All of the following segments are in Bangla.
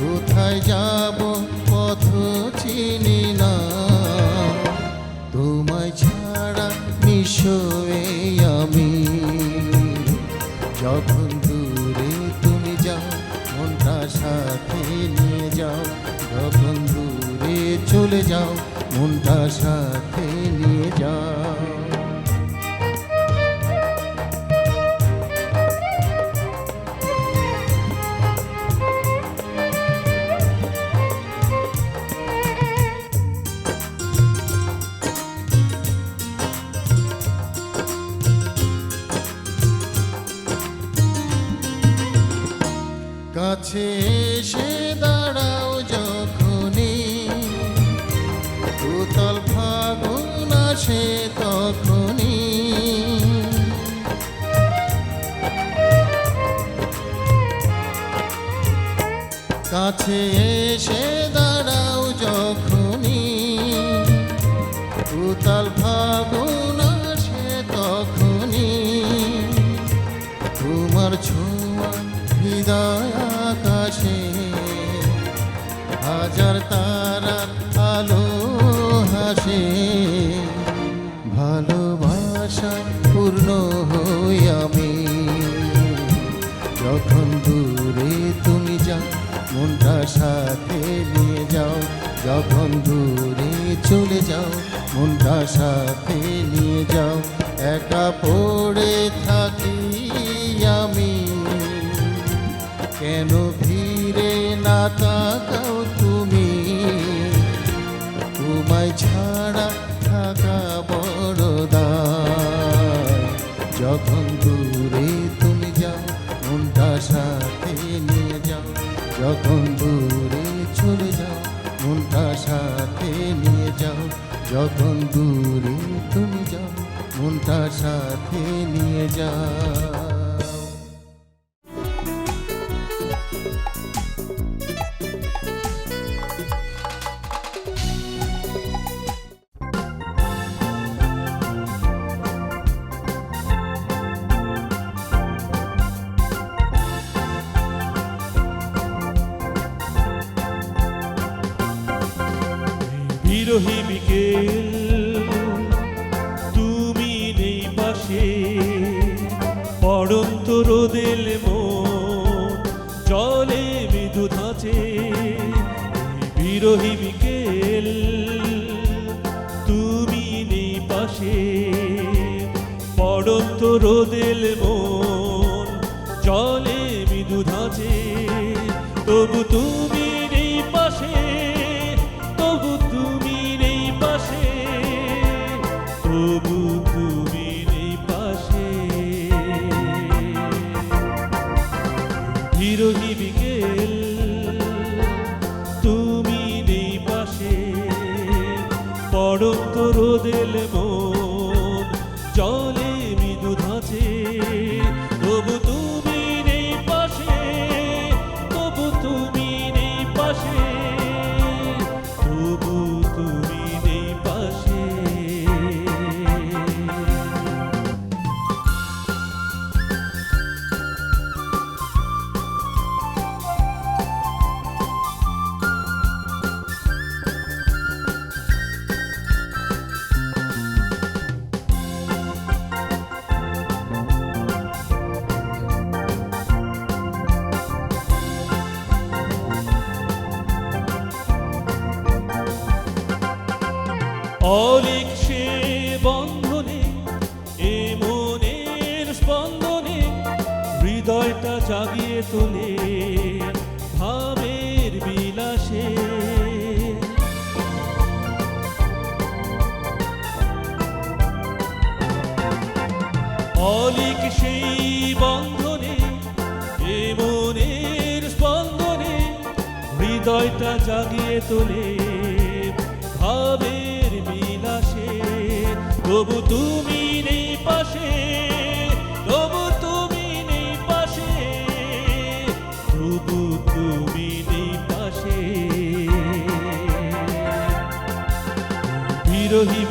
কোথায় যাব পথ চিনি না। তোমায় ছাড়া নিশোয়ে আমি। যখন দূরে তুমি যাও, মনটা সাথে নিয়ে যাও। যখন দূরে চলে যাও, মনটা সাথে নিয়ে যাও। কাছে এসে দাঁড়াও যখনই। দুতল ফাগুন আসে তখনই। কাছে এসে সাথে নিয়ে যাও একা পড়ে থাকি আমি। কেন ভিড়ে না পড়ন্ত রোদেল মন জলে মৃদু আছে বিরোহী বিকেল। তুমি নেই পাশে পড়ন্ত রোদেল মন জলে মৃদু ধাঁচে তবু তুমি তোলে, ভাবের বিলাসে। তবু তুমি নেই পাশে, তবু তুমি নেই পাশে, তবু তুমি নেই পাশে। বিরোহী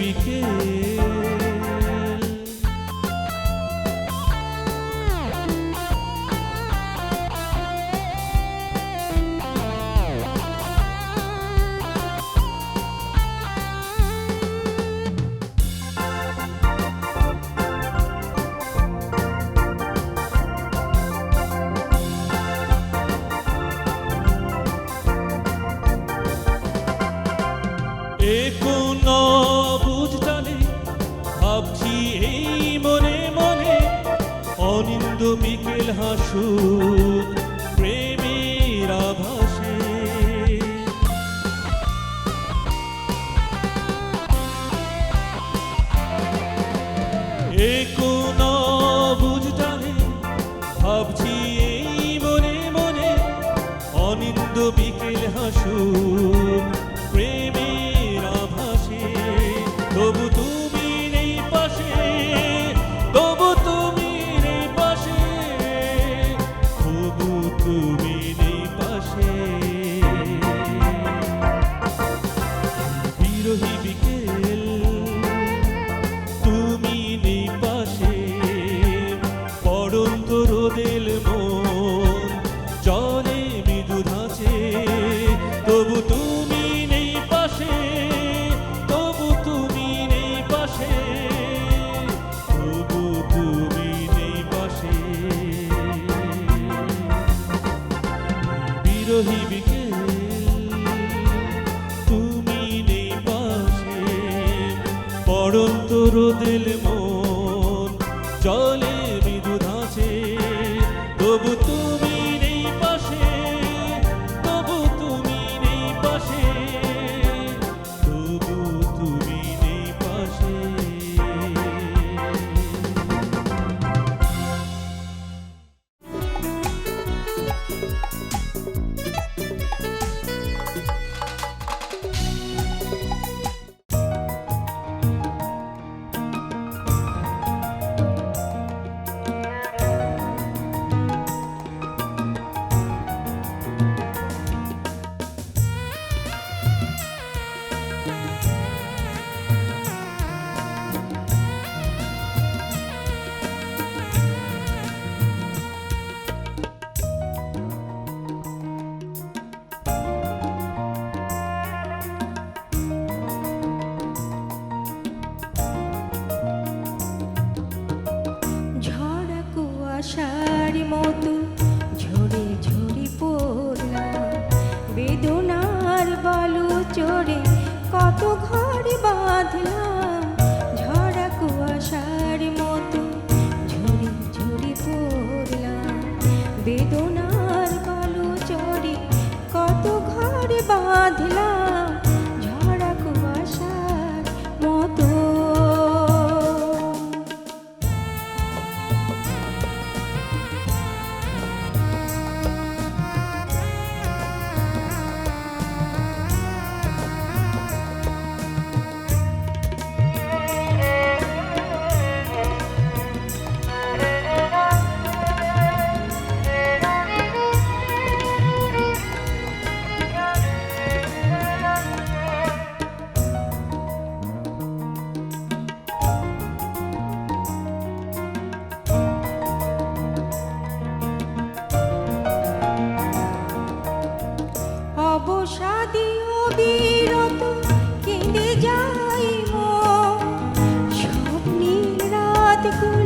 てく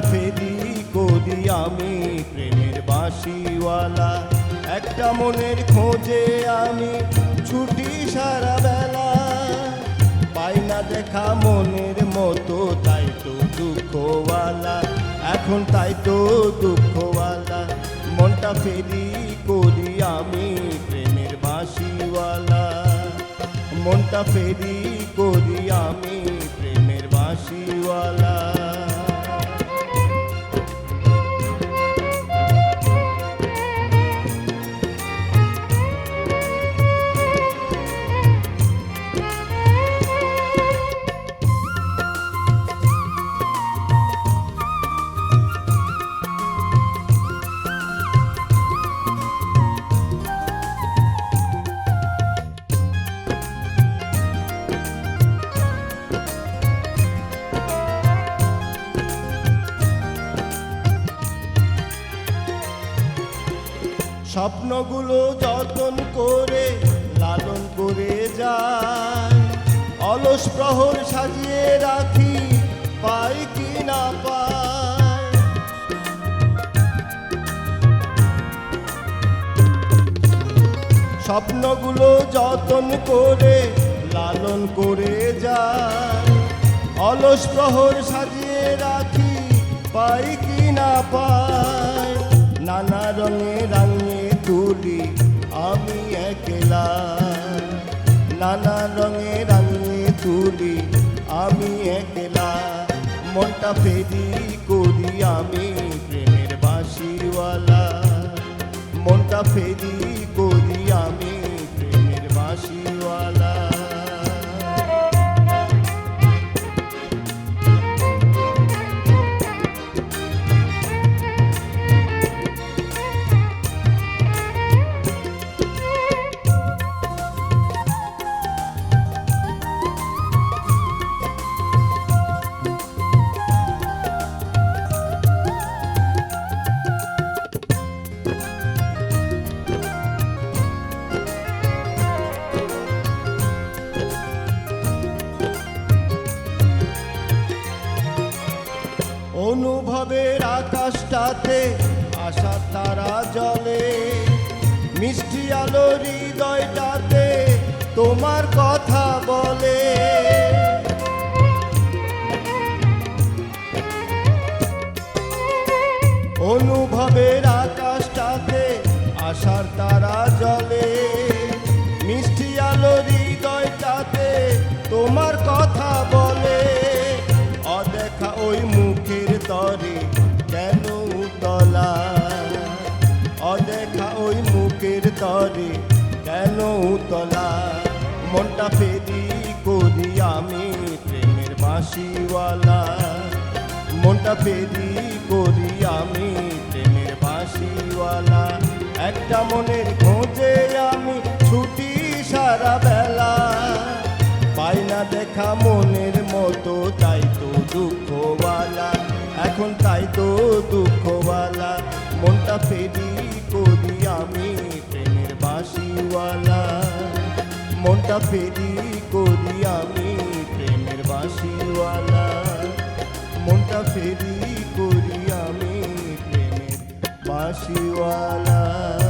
ফেরি করি আমি প্রেমের বাসিওয়ালা একটা মনের খোঁজে আমি ছুটি সারা বেলা। পাই না দেখা মনের মতো, তাই তো দুঃখওয়ালা। এখন তাই তো দুঃখওয়ালা। মনটা ফেরি করি আমি প্রেমের বাসিওয়ালা মনটা ফেরি করি আমি প্রেমের বাসিওয়ালা স্বপ্নগুলো যতন করে লালন করে যায়। অলস প্রহর সাজিয়ে রাখি, পাই কি না পায় স্বপ্নগুলো যতন করে লালন করে যায়। অলস প্রহর সাজিয়ে রাখি, পাই কি না পাই। নানা রঙে রাঙে তুলি, আমি একলা। নানা রঙে রাঙে তুলি, আমি একলা। মনটা ফেরি করি, আমি প্রেমের বাসিওয়ালা মনটা ফেরি করি, আমি তারা জলে। মিষ্টি আলো হৃদয়টাতে তোমার কথা বলে। অদেখা ওই মুখের তরে কেন তলা অদেখা ওই মুখের তরে কেন তলা মনটা ফেরি করি আমি প্রেমের বাঁশিওয়ালা। মনটা ফেরি করি আমি প্রেমের বাঁশিওয়ালা। একটা মনের খোঁজে আমি ছুটি সারা বেলা। পাই না দেখা মনের মতো, তাই তো দুঃখওয়ালা। এখন তাই তো দুঃখওয়ালা, মনটা ফেরি করি আমি প্রেমের বাসিওয়ালা মনটা ফেরি করি আমি প্রেমের বাঁশিওয়ালা। মনটা ফেরি বাঁশিওয়ালা